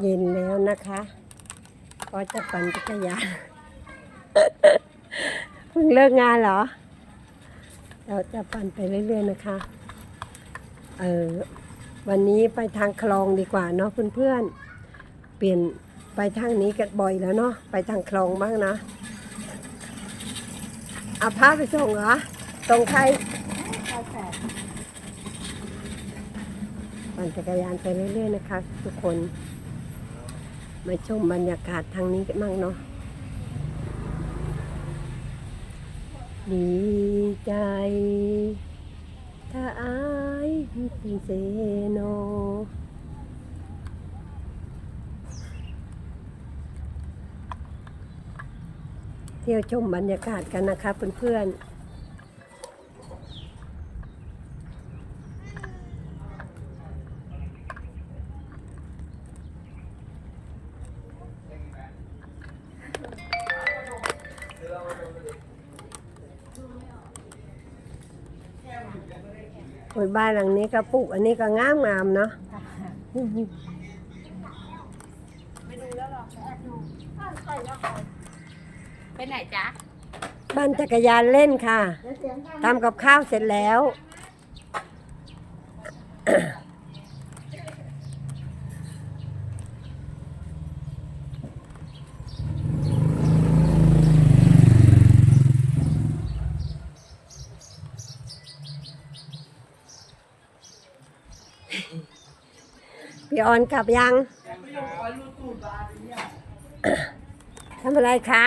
เย็นแล้วนะคะก็จะปั่นจักรยานเพิ่งเลิกงานเหรอ เราจะปั่นไปเรื่อยๆนะคะ เออวันนี้ไปทางคลองดีกว่าเนาะเพื่อนๆ เปลี่ยนไปทางนี้กันบ่อยแล้วเนาะ ไปทางคลองบ้างนะเอาพาไปส่งเหรอ ตรงใครปั่นจักรยานไปเรื่อยๆนะคะ ทุกคน มาชมบรรยากาศทางนี้กันบ้างเนาะดีใจ ถ้าอายเป็นเซโนเที่ยวชมบรรยากาศกันนะคะเพื่อนๆ โอ้ยบ้านหลังนี้ก็ปลูกอันนี้ก็งามงามๆเนาะไปไหนจ๊ะ บ้านจักรยานเล่นค่ะทำกับข้าวเสร็จแล้ว พี่ออนกลับยังทำอะไรคะ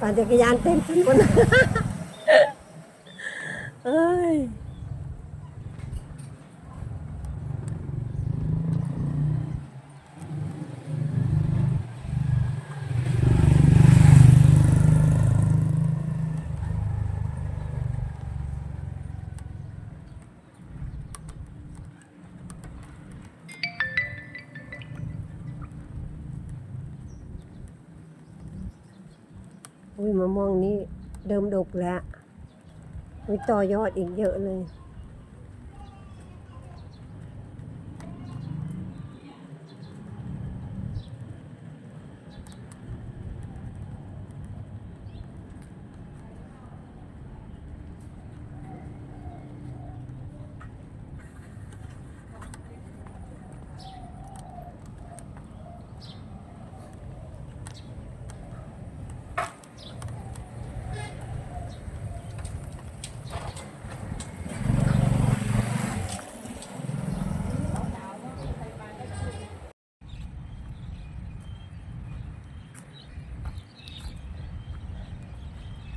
ปั่นจักรยานเต็มถนน เอ้ย อุ้ยมะม่วงนี้เดิมดกแล้วมีต่อยอดอีกเยอะเลย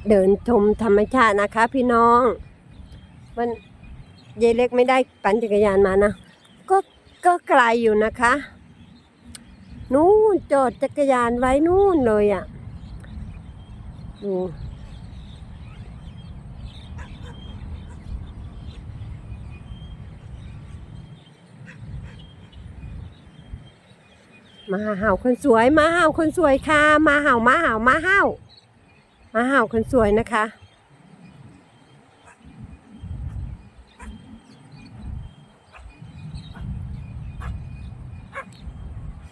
เดินชมธรรมชาตินะคะ พี่น้องมันยายเล็กไม่ได้ปั่นจักรยานมานะ ก็ก็ไกลอยู่นะคะ นู่นจอดจักรยานไว้นู่นเลยอะ่ะดูมาเห่าคนสวย มาเห่าคนสวยค่ะ มาเห่ามาเห่ามาเห่า มาเห่าคนสวยนะคะ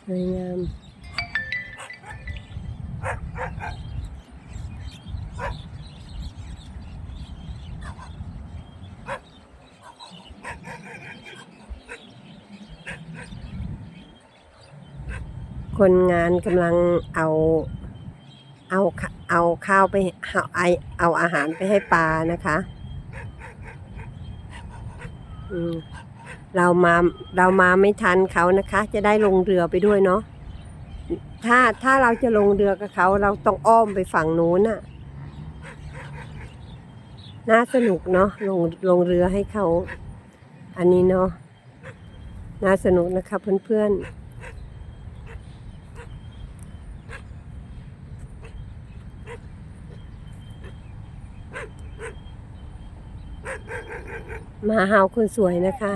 สวยงามคนงานกำลังเอา เอาข เอาข้าวไปเอาไอเอาอาหารไปให้ปลานะคะเรามาเรามาไม่ทันเขานะคะ จะได้ลงเรือไปด้วยเนาะถ้าถ้าเราจะลงเรือกับเขา เราต้องอ้อมไปฝั่งนู้นน่ะ น่าสนุกเนาะลงลงเรือให้เขา อันนี้เนาะน่าสนุกนะคะเพื่อนๆ มาหาคนสวยนะคะ